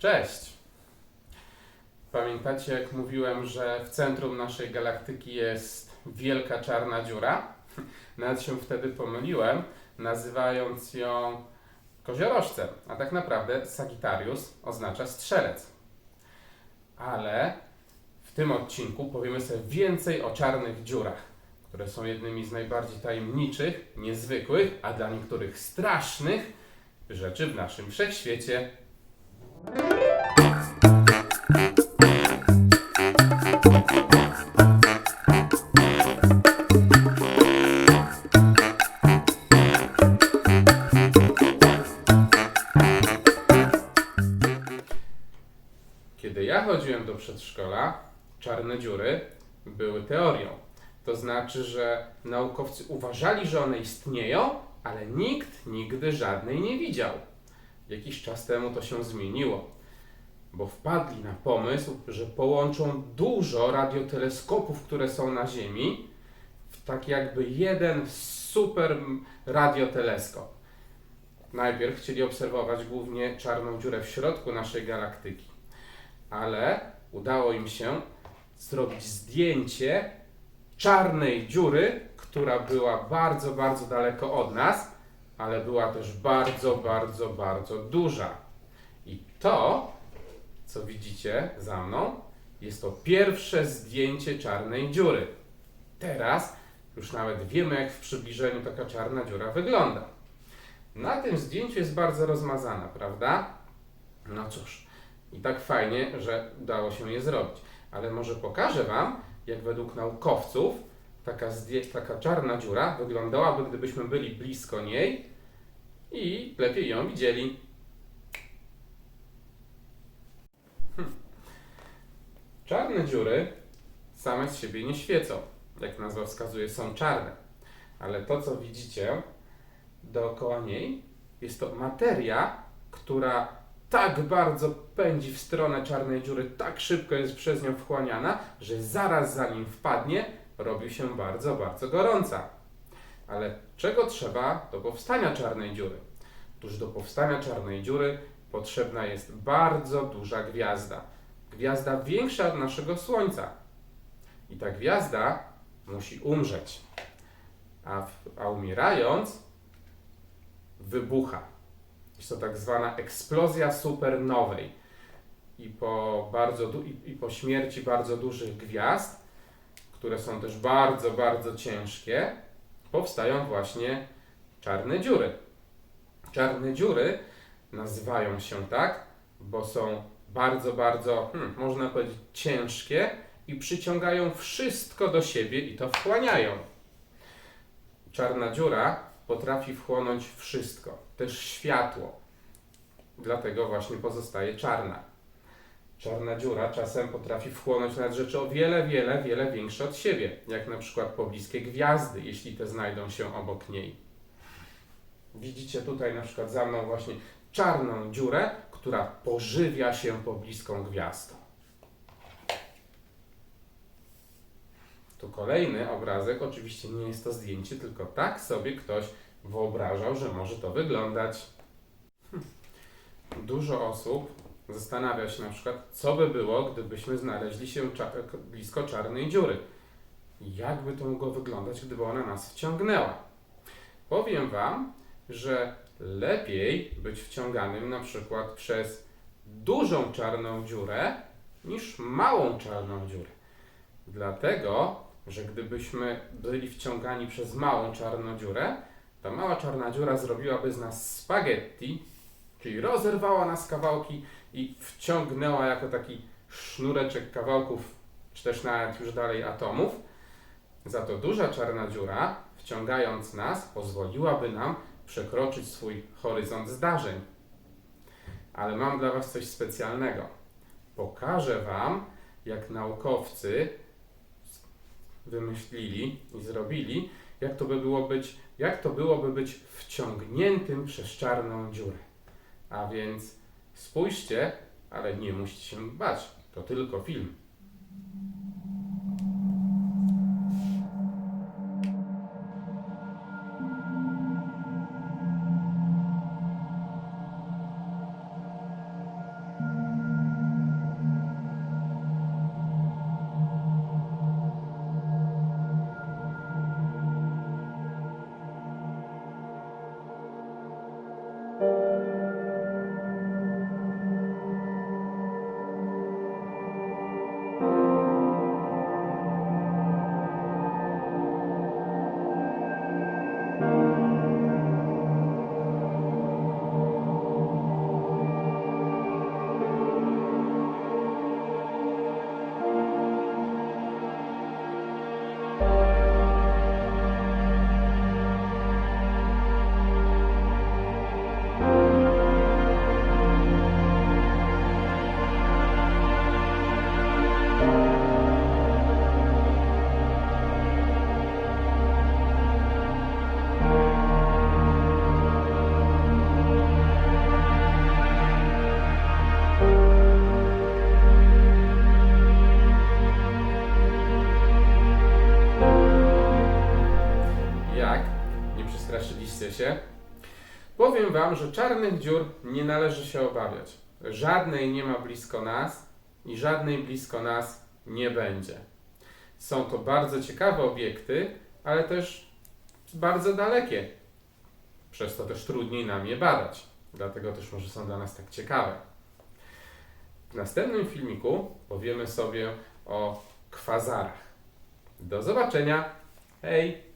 Cześć! Pamiętacie, jak mówiłem, że w centrum naszej galaktyki jest wielka czarna dziura? Nawet się wtedy pomyliłem, nazywając ją koziorożcem, a tak naprawdę Sagittarius oznacza strzelec. Ale w tym odcinku powiemy sobie więcej o czarnych dziurach, które są jednymi z najbardziej tajemniczych, niezwykłych, a dla niektórych strasznych rzeczy w naszym wszechświecie. Kiedy ja chodziłem do przedszkola, czarne dziury były teorią. To znaczy, że naukowcy uważali, że one istnieją, ale nikt nigdy żadnej nie widział. Jakiś czas temu to się zmieniło, bo wpadli na pomysł, że połączą dużo radioteleskopów, które są na Ziemi, w tak jakby jeden super radioteleskop. Najpierw chcieli obserwować głównie czarną dziurę w środku naszej galaktyki, ale udało im się zrobić zdjęcie czarnej dziury, która była bardzo, bardzo daleko od nas, ale była też bardzo, bardzo, bardzo duża. I to, co widzicie za mną, jest to pierwsze zdjęcie czarnej dziury. Teraz już nawet wiemy, jak w przybliżeniu taka czarna dziura wygląda. Na tym zdjęciu jest bardzo rozmazana, prawda? No cóż, i tak fajnie, że udało się je zrobić. Ale może pokażę Wam, jak według naukowców taka, taka czarna dziura wyglądałaby, gdybyśmy byli blisko niej i lepiej ją widzieli. Hm. Czarne dziury same z siebie nie świecą. Jak nazwa wskazuje, są czarne. Ale to, co widzicie dookoła niej, jest to materia, która tak bardzo pędzi w stronę czarnej dziury, tak szybko jest przez nią wchłaniana, że zaraz zanim wpadnie, robi się bardzo, bardzo gorąca. Ale czego trzeba do powstania czarnej dziury? Otóż do powstania czarnej dziury potrzebna jest bardzo duża gwiazda. Gwiazda większa od naszego Słońca. I ta gwiazda musi umrzeć. A, w, a umierając, wybucha. Jest to tak zwana eksplozja supernowej. I po, bardzo i, I po śmierci bardzo dużych gwiazd, które są też bardzo, bardzo ciężkie, powstają właśnie czarne dziury. Czarne dziury nazywają się tak, bo są bardzo, bardzo, hmm, można powiedzieć, ciężkie i przyciągają wszystko do siebie i to wchłaniają. Czarna dziura potrafi wchłonąć wszystko, też światło. Dlatego właśnie pozostaje czarna. Czarna dziura czasem potrafi wchłonąć nawet rzeczy o wiele, wiele, wiele większe od siebie, jak na przykład pobliskie gwiazdy, jeśli te znajdą się obok niej. Widzicie tutaj na przykład za mną właśnie czarną dziurę, która pożywia się pobliską gwiazdą. Tu kolejny obrazek, oczywiście nie jest to zdjęcie, tylko tak sobie ktoś wyobrażał, że może to wyglądać. Hm. Dużo osób zastanawia się na przykład, co by było, gdybyśmy znaleźli się blisko czarnej dziury. Jak by to mogło wyglądać, gdyby ona nas wciągnęła? Powiem Wam, że lepiej być wciąganym na przykład przez dużą czarną dziurę niż małą czarną dziurę. Dlatego, że gdybyśmy byli wciągani przez małą czarną dziurę, ta mała czarna dziura zrobiłaby z nas spaghetti, czyli rozerwała nas kawałki i wciągnęła jako taki sznureczek kawałków, czy też nawet już dalej atomów. Za to duża czarna dziura, wciągając nas, pozwoliłaby nam przekroczyć swój horyzont zdarzeń. Ale mam dla Was coś specjalnego. Pokażę Wam, jak naukowcy wymyślili i zrobili, jak to by było być, jak to byłoby być wciągniętym przez czarną dziurę. A więc spójrzcie, ale nie musicie się bać. To tylko film. Się? Powiem Wam, że czarnych dziur nie należy się obawiać. Żadnej nie ma blisko nas i żadnej blisko nas nie będzie. Są to bardzo ciekawe obiekty, ale też bardzo dalekie. Przez to też trudniej nam je badać. Dlatego też może są dla nas tak ciekawe. W następnym filmiku powiemy sobie o kwazarach. Do zobaczenia. Hej!